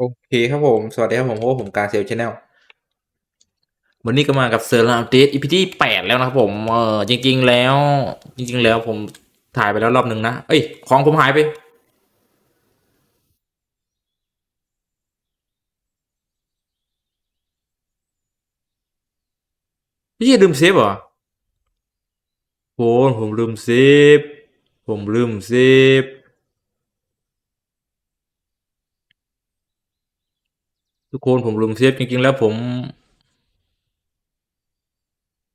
โอเคครับผม สวัสดีครับผมเพราะว่าผมการเซลชแนลวันนี้ก็มากับเซอร์ลาอัปเดต EP ที่แปดแล้วนะครับผม เออจริง ๆ แล้ว จริง ๆ แล้วผมถ่ายไปแล้วรอบหนึ่งนะ เอ้ย ของผมหายไป พี่ลืมเซฟเหรอโอ้ผมลืมเซฟ ผมลืมเซฟ ทุกคนผมลืมเซฟจริงๆแล้วผม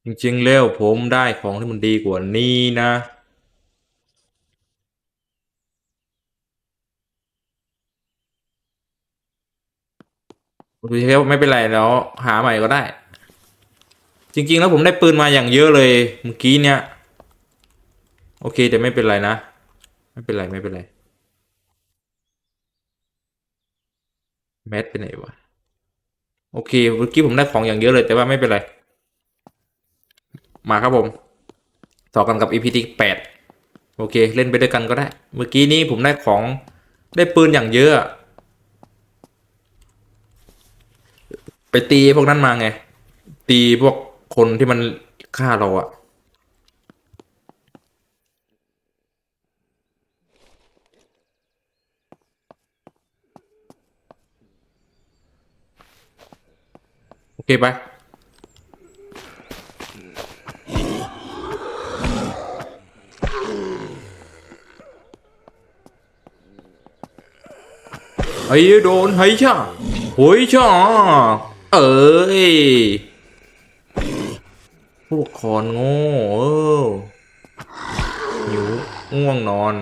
จริงๆแล้วผมได้ของที่มันดีกว่านี้นะโอเคครับไม่เป็นไรแล้ว หาใหม่ก็ได้ จริง ๆ แล้วผมได้ปืนมาอย่างเยอะเลยเมื่อกี้เนี่ยโอเคแต่ไม่เป็นไรนะ ไม่เป็นไรไม่เป็นไร แมสไปไหนวะ โอเคเมื่อกี้ผมได้ของอย่างเยอะเลยแต่ว่าไม่เป็นไร มาครับผมต่อกันกับ EP ที่แปดโอเค เล่นไปด้วยกันก็ได้ เมื่อกี้นี้ผมได้ของได้ปืนอย่างเยอะ ไปตีพวกนั้นมาไง ตีพวกคนที่มันฆ่าเราอะ เคไปไอ้โดนไฮ้ช่าโหยช่าเอ้ยพวกคอนโง่เออหิวง่วงนอน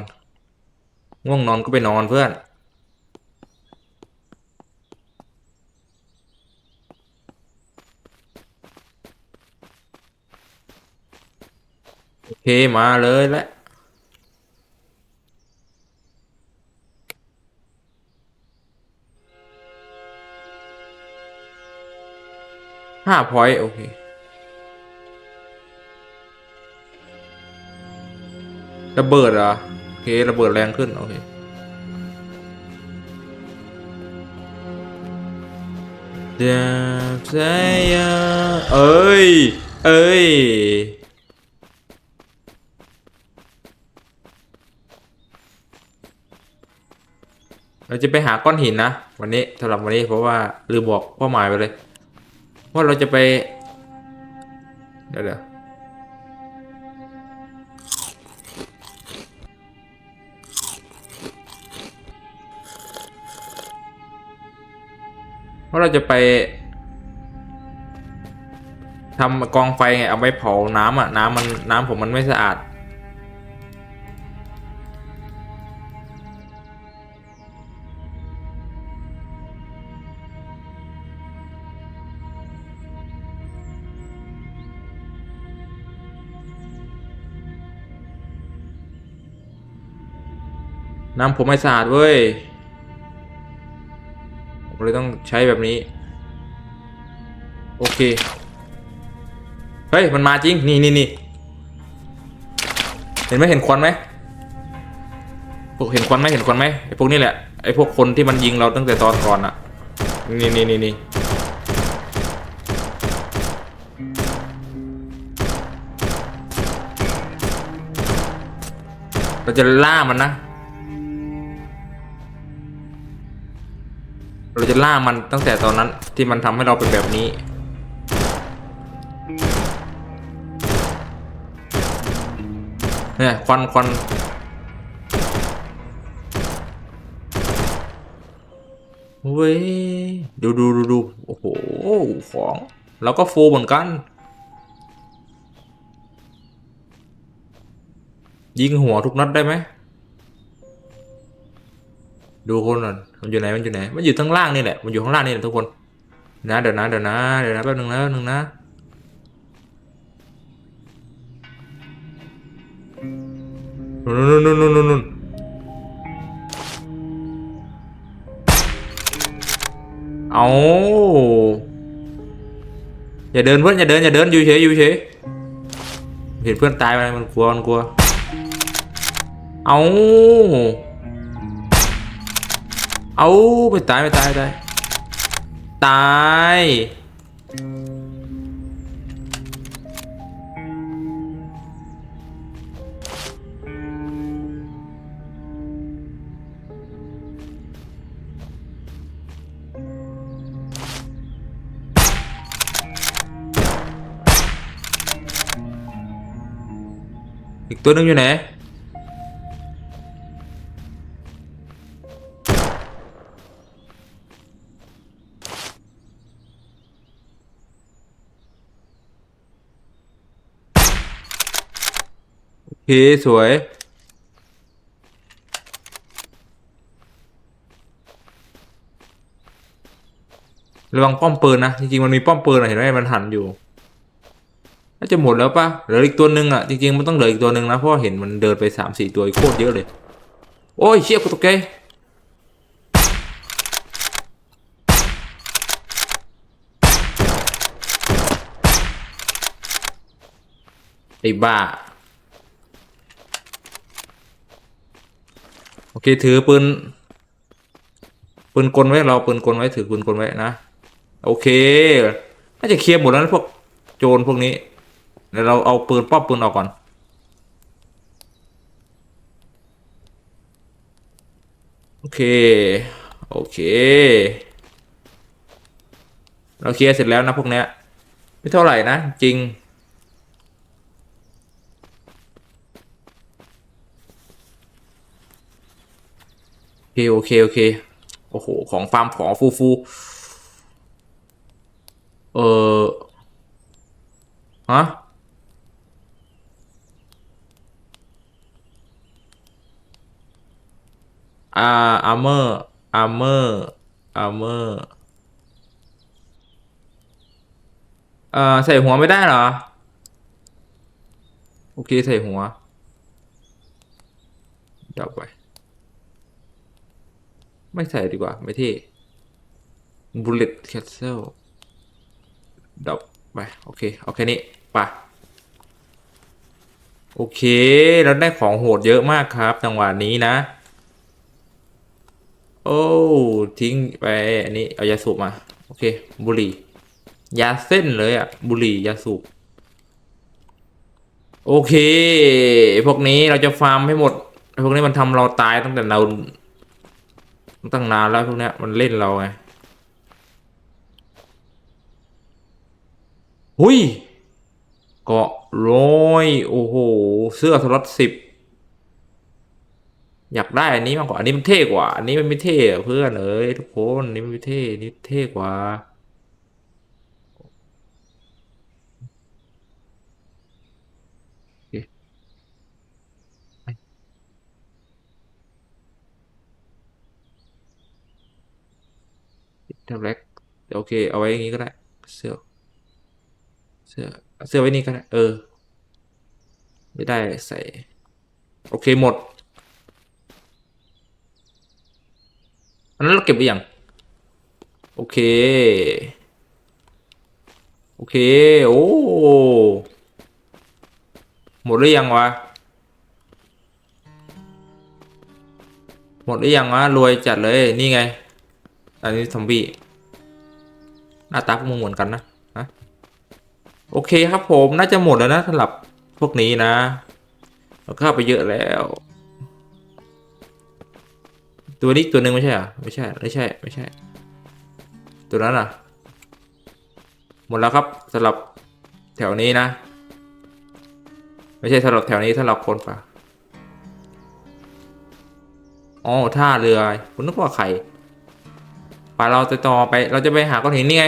ง่วงนอนก็ไปนอนเพื่อน เคมาเลยแหละห้าพอยต์โอเคระเบิดเหรอโอเคระเบิดแรงขึ้น โอเคเดี๋ยวใจเอ้ย เอ้ย เราจะไปหาก้อนหินนะ วันนี้สำหรับวันนี้เพราะว่าลืมบอกเป้าหมายไปเลย ว่าเราจะไป เดี๋ยวเดี๋ยวเพราเราจะไปทำกองไฟไงเอาไปเผาน้ำอะ น้ำมันน้ำผมมันไม่สะอาด น้ำผมไม่สะอาดเว้ย ผมเลยต้องใช้แบบนี้ โอเค เฮ้ย มันมาจริง นี่นี่นี่เห็นไหมเห็นควันไหมพวกเห็นควันไหมเห็นควันไหมไอ้พวกนี้แหละ ไอ้พวกคนที่มันยิงเราตั้งแต่ตอนก่อนอะนี่นี่นี่นี่เราจะล่ามันนะ เราจะล่ามันตั้งแต่ตอนนั้นที่มันทำให้เราเป็นแบบนี้ เนี่ยควันควันเว้ยดูดูดูดูโอ้โหของแล้วก็โฟเหมือนกัน ยิงหัวทุกนัดได้ไหม ดูคนก่อน มันอยู่ไหนมันอยู่ไหนมันอยู่ข้างล่างนี่แหละมันอยู่ข้างล่างนี่แหละทุกคนนะเดี๋ยวนะเดี๋ยวนะเดี๋ยวนะแป๊บนึงนะแป๊บนึงนะนู่นนู่นนู่นนู่นนู่นเอาอย่าเดินเพื่อนอย่าเดินอย่าเดินอยู่เฉยอยู่เฉยเห็นเพื่อนตายไปมันกลัวมันกลัวเอา เอาไปตายไปตายไปตายตายอีกตัวหนึงอยู่ไหน โอเคสวย ระวังป้อมปืนนะ จริงๆ มันมีป้อมปืนอะเห็นไหมมันหันอยู่น่าจะหมดแล้วปะเหลืออีกตัวหนึ่งอะจริงๆ มันต้องเหลืออีกตัวหนึ่งนะ เพราะเห็นมันเดินไปสามสี่ตัวโคตรเยอะเลย โอ้ยเชี่ยกูตกใจไอ้บ้า โอ เคถือปืนปืนกลไว้เราปืนกลไว้ถือปืนกลไว้นะ โอเคน่าจะเคลียร์หมดแล้วพวกโจรพวกนี้เดี๋ยวเราเอาปืนป้อมปืนออกก่อน โอเค โอเค เราเคลียร์เสร็จแล้วนะพวกเนี้ยไม่เท่าไหร่นะจริง เคโอเคโอเค โอ้โห ของฟาร์มของฟูฟู เออฮะอาอาร์เมอร์อาร์เมอร์อาร์เมอร์เอ่อใส่หัวไม่ได้เหรอ โอเค ใส่หัวเดับไป ไม่ใส่ดีกว่า ไม่เท่ bullet castle ดับไป โอเค เอาแค่นี้ไปโอเค เราได้ของโหดเยอะมากครับจังหวะนี้นะ โอ้ ทิ้งไป อันนี้ เอายาสูบมา โอเค บุหรี่ ยาเส้นเลยอะบุหรี่ ยาสูบ โอเค พวกนี้เราจะฟาร์มให้หมด พวกนี้มันทำเราตายตั้งแต่เรา ตั้งนานแล้วพวกเนี้ยมันเล่นเราไงหุยเกาะร้อยโอ้โห เสื้อสล็อตสิบอยากได้อันนี้มากกว่า อันนี้มันเท่กว่า อันนี้มันไม่เท่อะเพื่อนเอ้ยทุกคน อันนี้มันไม่เท่อันนี่เท่กว่า โอเคไป เท่าแรกโอเค เอาไว้อย่างนี้ก็ได้ เสื้อ เสื้อเอาเสื้อไว้นี่ก็ได้ เออ ไม่ได้ใส่ โอเคหมด อันนั้นเราเก็บไปยัง โอเค โอเค โอ้ หมดหรือยังวะ หมดหรือยังวะ รวยจัดเลย นี่ไง อันนี้ซอมบี้หน้าตาพวกมึงเหมือนกันนะฮะโอเคครับผมน่าจะหมดแล้วนะสำหรับพวกนี้นะเราฆ่าไปเยอะแล้ว ตัวนี้ตัวหนึ่งไม่ใช่หรอไม่ใช่ไม่ใช่ไม่ใช่ ตัวนั้นอะ หมดแล้วครับสำหรับแถวนี้นะ ไม่ใช่สำหรับแถวนี้สำหรับคนป่ะอ๋อท่าเรือคุณนึกว่าใคร ไปเราจะต่อไปเราจะไปหาก้อนหินนี่ไง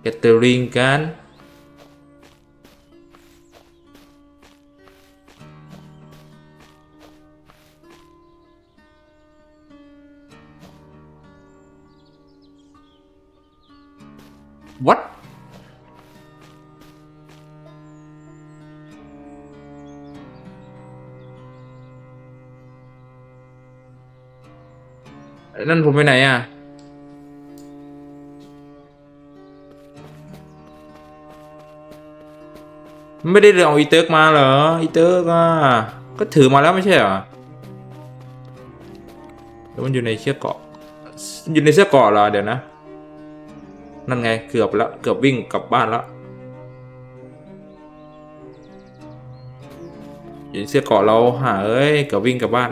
เกตเตอริงกัน what นั่นผมไปไหนอะ ไม่ได้เรือเอาอีเติร์กมาเหรอ อีเติร์กอะ ก็ถือมาแล้วไม่ใช่เหรอแล้วมันอยู่ในเชือกเกาะ อยู่ในเสื้อเกาะเหรอเดี๋ยวนะ นั่นไงเกือบแล้วเกือบวิ่งกลับบ้านแล้วอยู่ในเสื้อเกาะเราหาเอ้ยเกือบวิ่งกลับบ้าน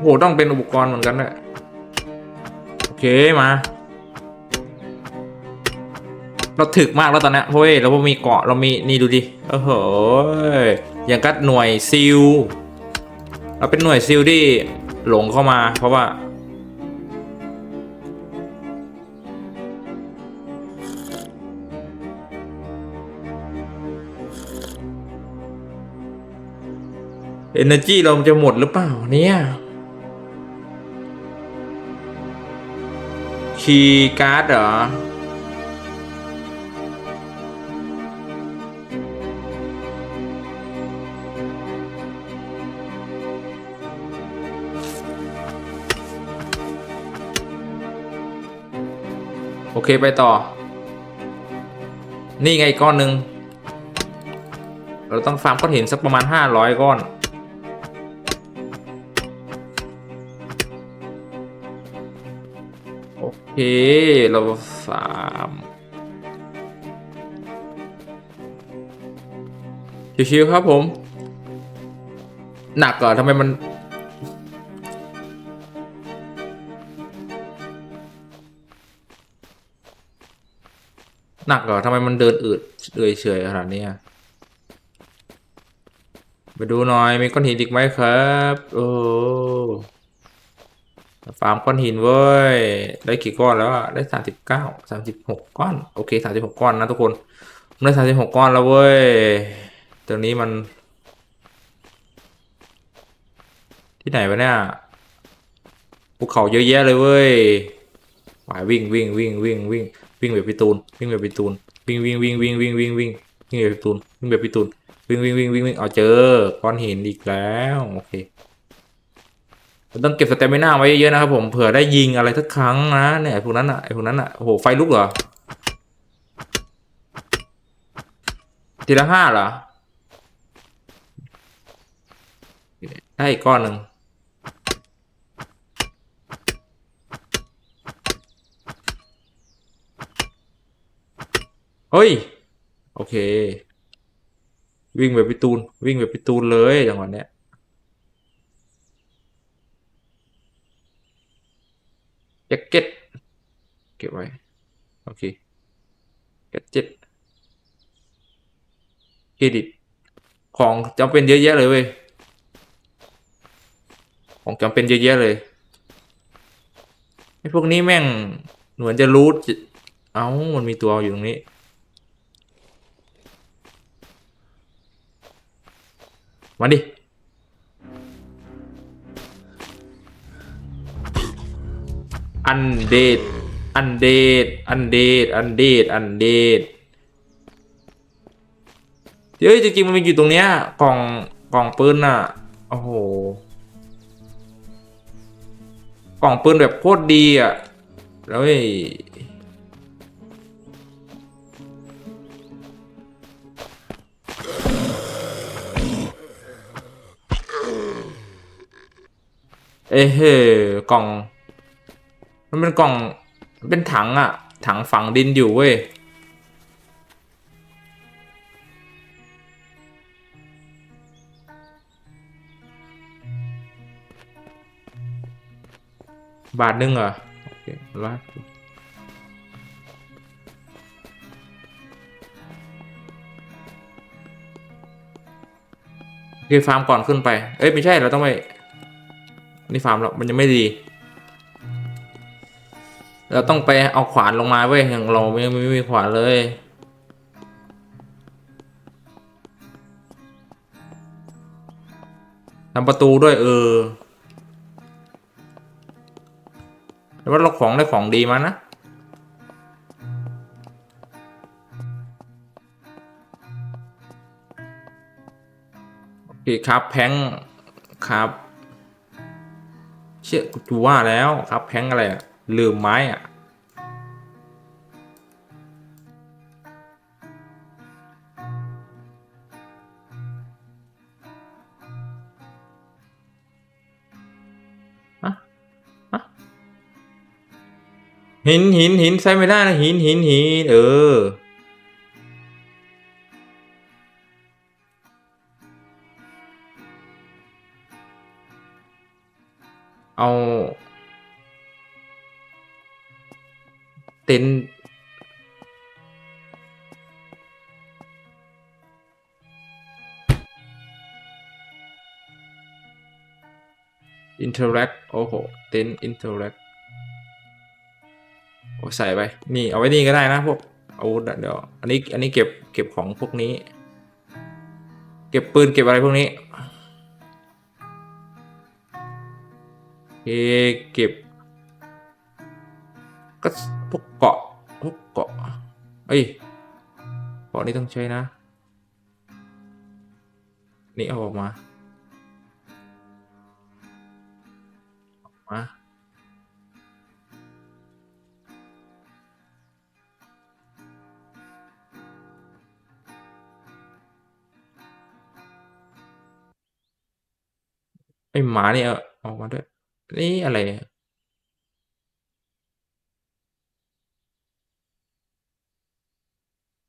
โหต้องเป็นอุปกรณ์เหมือนกันแหละโอเคมา เราถึกมากแล้วตอนนี้เฮ้ยเรามีเกาะเรามีนี่ดูดิโอ้โหอย่างกัดหน่วยซิลเราเป็นหน่วยซิลที่หลงเข้ามาเพราะว่าเอเนอร์จีเราจะหมดหรือเปล่าเนี่ย คีย์การ์ดเหรอ โอเคไปต่อ นี่ไงก้อนหนึ่ง เราต้องฟาร์มก้อนหินสักประมาณห้าร้อยก้อน เคเราฟามชิวๆครับผม หนักเหรอทำไมมันหนักเหรอทำไมมันเดินอืดเอื่อยเฉยขนาดนี้ไปดูหน่อยมีก้อนหินอีกไหมครับ โอ้ ฟาร์มก้อนหินเว้ย ได้กี่ก้อนแล้วอะได้สามสิบเก้าสามสิบหกก้อน โอเคสามสิบหกก้อนนะทุกคนได้สามสิบหกก้อนแล้วเว้ยตัวนี้มัน ที่ไหนวะเนี่ยภูเขาเยอะแยะเลยเว้ยหวายวิ่งวิ่งวิ่งวิ่งวิ่งวิ่งแบบพี่ตูนวิ่งแบบพี่ตูนวิ่งวิ่งวิ่งวิ่งวิ่งวิ่งวิ่งวิ่งแบบพี่ตูนวิ่งแบบพี่ตูนวิ่งวิ่งวิ่งวิ่งวิ่งเอาเจอก้อนหินอีกแล้วโอเค ต้องเก็บสเตมิน่าไว้เยอะๆนะครับผมเผื่อได้ยิงอะไรสักครั้งนะเนี่ยพวกนั้นอะไอ้พวกนั้นอะโอ้โหไฟลุกเหรอทีละห้าเหรอได้อีกก้อนหนึ่งเฮ้ย โอเค วิ่งแบบพี่ตูน วิ่งแบบพี่ตูนเลยจังหวะเนี้ย แจ็คเก็ตเก็บไว้ โอเคแจ็คเก็ตเครดิต ของจำเป็นเยอะแยะเลยเว้ย ของจำเป็นเยอะแยะเลยไอ้พวกนี้แม่งเหมือนจะรู้เอ้ามันมีตัวอยู่ตรงนี้ มาดิ อันเดดอันเดดอันเดดอันเดดอันเดดเฮ้ยจริงๆมันมีอยู่ตรงเนี้ยกล่องกล่องปืนน่ะโอ้โหกล่องปืนแบบโคตรดีอะแล้วไอ้เอ้เฮ้กล่อง มันเป็นกล่องเป็นถังอะถังฝังดินอยู่เว้ยบาทหนึ่งเหรอโอเคลากโอเคฟาร์มก่อนขึ้นไป เอ้ย ไม่ใช่เราต้องไป นี่ฟาร์มแล้วมันยังไม่ดี เราต้องไปเอาขวานลงมาเว้ยอย่างเราไม่ไม่ไม่มีขวานเลย ทำประตูด้วยเออแต่ว่าเราของได้ของดีมานะ โอเคครับแพงครับ เชื่อกูว่าแล้วครับแพงอะไรอะ ลืมไม้อะอะอะหินหินหินใช้ไม่ได้นะหินหินหินเออเอา เต็นอินเทอร์แอคโอ้โห เต็นอินเทอร์แอคโอ้ใส่ไป นี่ เอาไว้นี่ก็ได้นะพวกอาวุธเดี๋ยว อันนี้ อันนี้เก็บ เก็บของพวกนี้ เก็บปืน เก็บอะไรพวกนี้เคเก็บ ก็ พวกเกาะพวกเกาะเอ้ยเกาะนี้ต้องใช้นะ นี่เอาออกมาออกมาไอหมานี่เอาออกมาด้วย นี่อะไรเนี่ย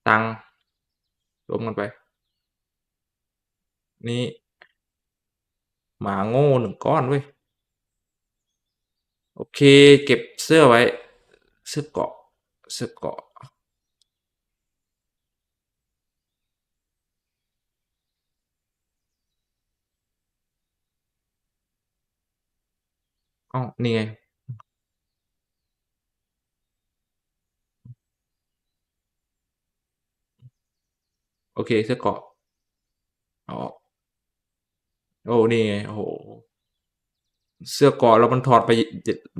ตังรวมกันไป นี่หมาโง่หนึ่งก้อนเว้ย โอเค เก็บเสื้อไว้ เสื้อเกาะ เสื้อเกาะอ๋อนี่ไง โอเคเสื้อเกาะอ๋อโอ้นี่ไงโอ้โหเสื้อเกาะแล้วมันถอดไป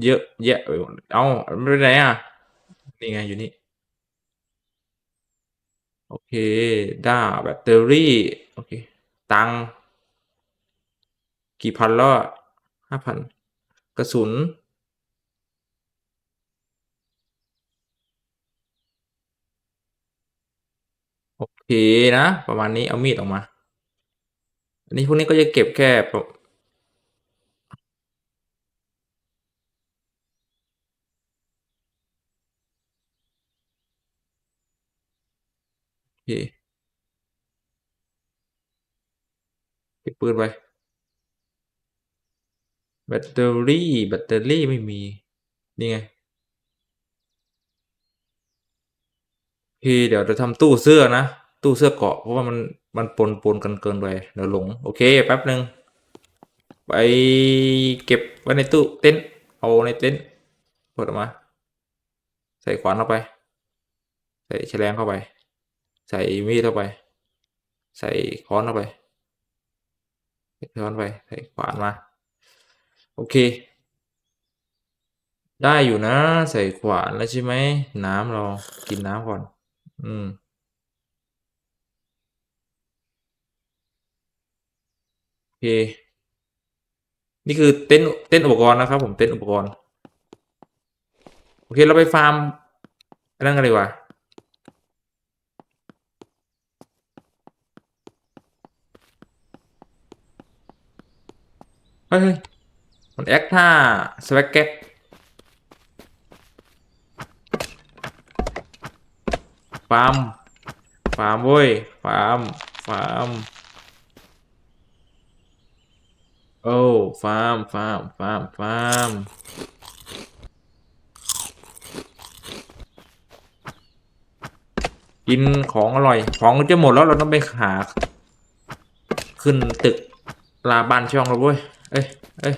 เยอะแยะไปหมดเอ้ามันไปไหนอะนี่ไงอยู่นี่โอเคด้าแบตเตอรี่โอเค ตังกี่พันแล้วห้าพันกระสุน โอเคนะ ประมาณนี้เอามีดออกมา อันนี้พวกนี้ก็จะเก็บแค่เคเก็บปืนไปแบตเตอรี่แบตเตอรี่ไม่มี นี่ไงโอเคเดี๋ยวจะทำตู้เสื้อนะ ตู้เสื้อเกาะเพราะว่ามันมันปนปนกันเกินไปเดี๋ยวหลง โอเคแป๊บหนึ่งไปเก็บไว้ในตู้เต็นท์เอาในเต็นท์เปิดออกมา ใส่ขวานเข้าไป ใส่แฉลงเข้าไป ใส่มีดเข้าไป ใส่ค้อนเข้าไปใส่ค้อนไปใส่ขวานมา โอเค ได้อยู่นะ ใส่ขวานแล้วใช่ไหมน้ำเรากินน้ำก่อน อืม โอ เค นี่คือเต็นเต็นอุปกรณ์นะครับผมเต็นอุปกรณ์ โอเคเราไปฟาร์มอันนั้นกันดีกว่าเฮ้ยมันแอคท่าสวักเก็ตฟาร์มฟาร์มเว้ยฟาร์มฟาร์ม โอ้ฟาร์มฟาร์มฟาร์มฟาร์มกินของอร่อย ของจะหมดแล้วเราต้องไปหา ขึ้นตึกลาบานช่องเราเว้ย เอ้ยเอ้ย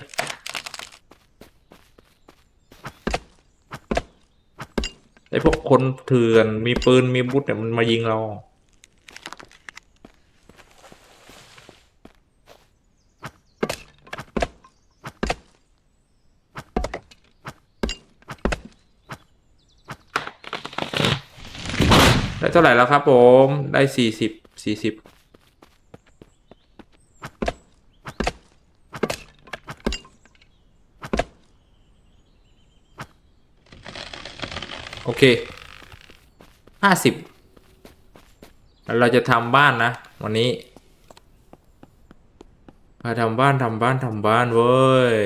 ไอพวกคนเถื่อนมีปืนมีบุตเนี่ยมันมายิงเรา เท่าไหร่แล้วครับผม ได้สี่สิบสี่สิบโอเคห้าสิบเราจะทำบ้านนะ วันนี้มาทำบ้านทำบ้านทำบ้านเว้ย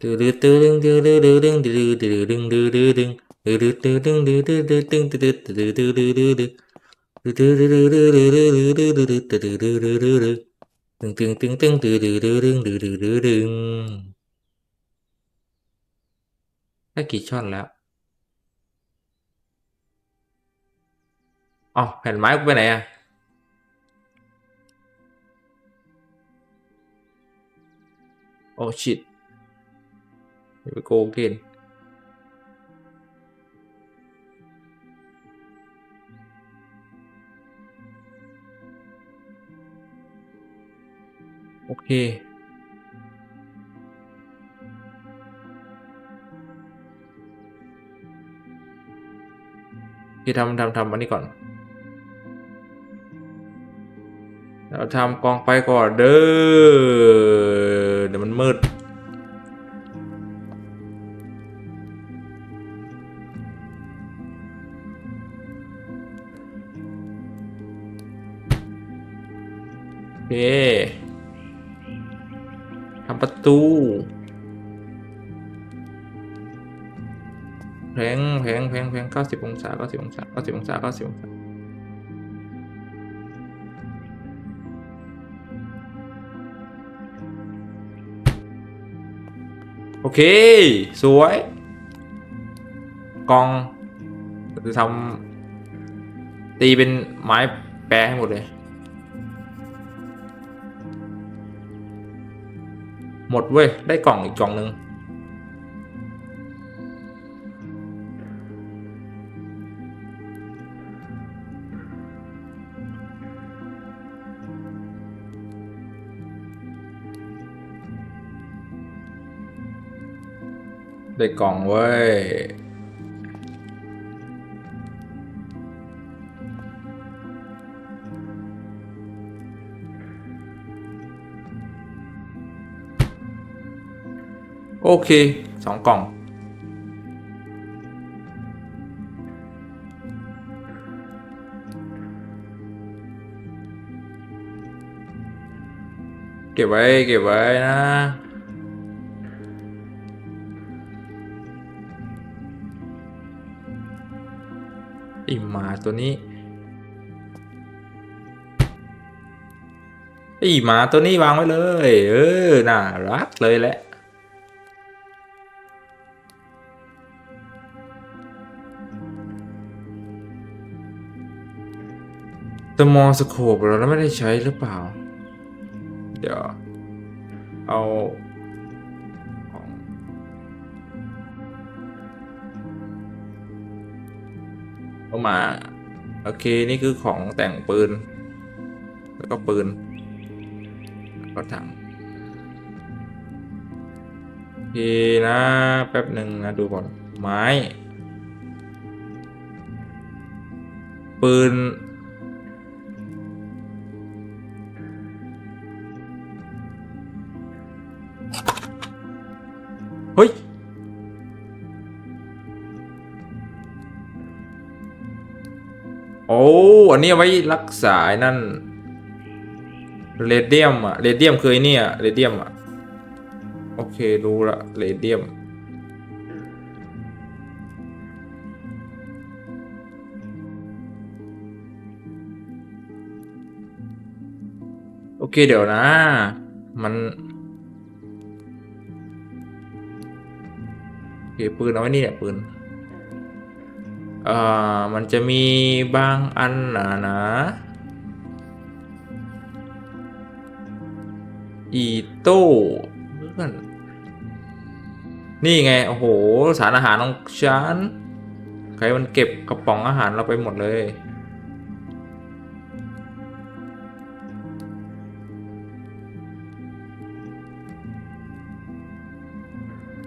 ดื้อดื้อดื้อดื้อดื้อดื้อดื้อดื้อดื้อดื้อดื้อดื้อ ดื้อดึงดื้อดื้อดื้อดึงดื้อดื้อดื้อดื้อดื้อดื้อตึงตึงตึงตึงดื้อดื้อดื้อดึงดื้อดื้อดื้อดึงได้กี่ช่อนแล้วอ๋อแผ่นไม้กูไปไหนอะโอ้ shit here we go again โอเค ที่ทำทำทำอันนี้ก่อน เราทำกองไปก่อนเด้อ 90 องศา 90 องศา 90 องศา 90 องศา โอเค สวย กองจะทำตีเป็นไม้แปรให้หมดเลย หมดเว้ย ได้กล่องอีกกล่องหนึ่ง ได้กล่องเว้ย โอเคสองกล่อง เก็บไว้ เก็บไว้นะ อีหมาตัวนี้ไอหมาตัวนี้วางไว้เลย เออ น่ารักเลยแหละ สมอสโคปเราไม่ได้ใช้หรือเปล่า เดี๋ยว เอา เอามา โอเคนี่คือของแต่งปืน แล้วก็ปืนแล้วก็ถังโอเคนะแป๊บหนึ่งนะดูก่อนไม้ ปืน อันนี้ไว้รักษาไอ้นั่นเรเดียมอะเรเดียมคืออ้เนี่ยเรเดียมอะโอเครู้ละเรเดียมโอเคเดี๋ยวนะ มันโอเคปืนเอาไว้นี่แหละปืน เอ่อมันจะมีบางอันนะนะอีโต้เพื่อนนี่ไง โอ้โห สารอาหารของฉัน ใครมันเก็บกระป๋องอาหารเราไปหมดเลย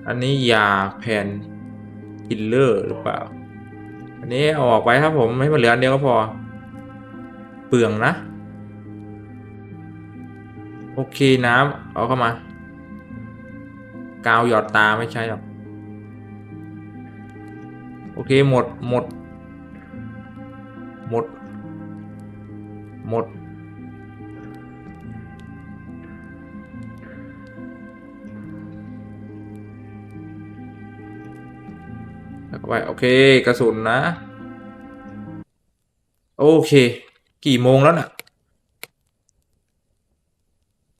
อันนี้ยาแพนกิลเลอร์หรือเปล่า อันนี้เอาออกไปครับผมให้มันเหลืออันเดียวก็พอ เปลืองนะ โอเคน้ำเอาเข้ามากาวหยอดตาไม่ใช่หรอก โอเคหมดหมด หมด หมด แล้วก็ไปโอเคกระสุนนะ โอเค กี่โมงแล้วน่ะ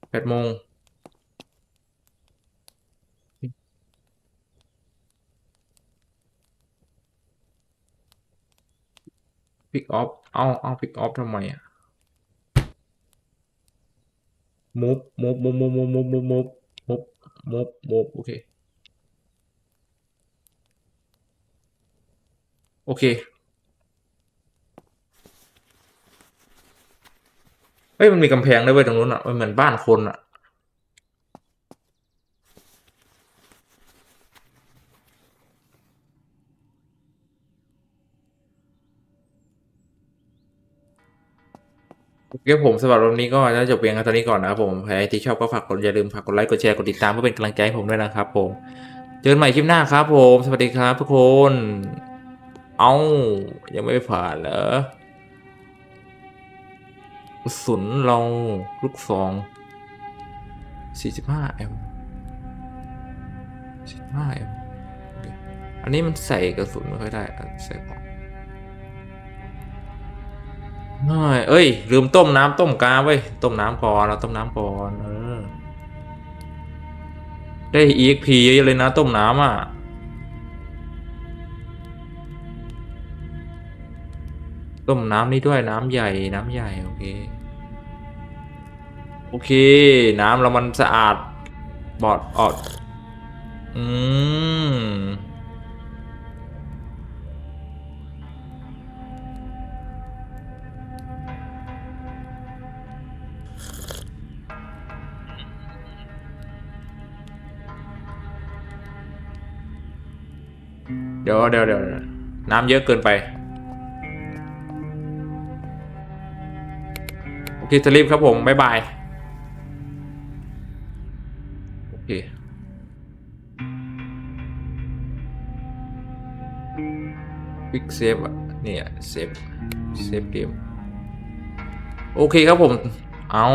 แปดโมงพิกออฟเอาเอาพิกออฟทำไมอะมุฟมุฟมุฟมุฟมุฟมุฟมุฟมุฟมุฟมุฟมุฟโอเค โอเค เฮ้ย มันมีกำแพงด้วยเว้ยตรงนู้นอะ มันเหมือนบ้านคนอะ โอเคผมสำหรับวันนี้ก็น่าจะจบเพียงเท่านี้ก่อนนะครับผม ใครที่ชอบก็ฝากกดอย่าลืมฝากกดไลค์ กดแชร์ กดติดตามเพื่อเป็นกำลังใจให้ผมด้วยนะครับผม เจอกันใหม่คลิปหน้าครับผม สวัสดีครับทุกคน เอายังไม่ผ่านเหรอกระสุนเราลูกซอง 45 แอมป์45แอมป์อันนี้มันใส่กระสุนไม่ค่อยได้ ใส่ของเฮ้ยเอ้ย ลืมต้มน้ำต้มกาเว้ต้มน้ำก่อนเราต้มน้ำก่อนเออได้ EXP เยอะเลยนะต้มน้ำอะ ต้มน้ำนี่ด้วยน้ำใหญ่น้ำใหญ่โอเค โอเค น้ำเรามันสะอาดบอดออด อืมเดี๋ยวเดี๋ยวเดี๋ยวน้ำเยอะเกินไป โอเคจะรีบครับผม บ๊ายบาย โอเคพิกเซฟอะเนี่ยเซฟเซฟเกมโอเคครับผม เอา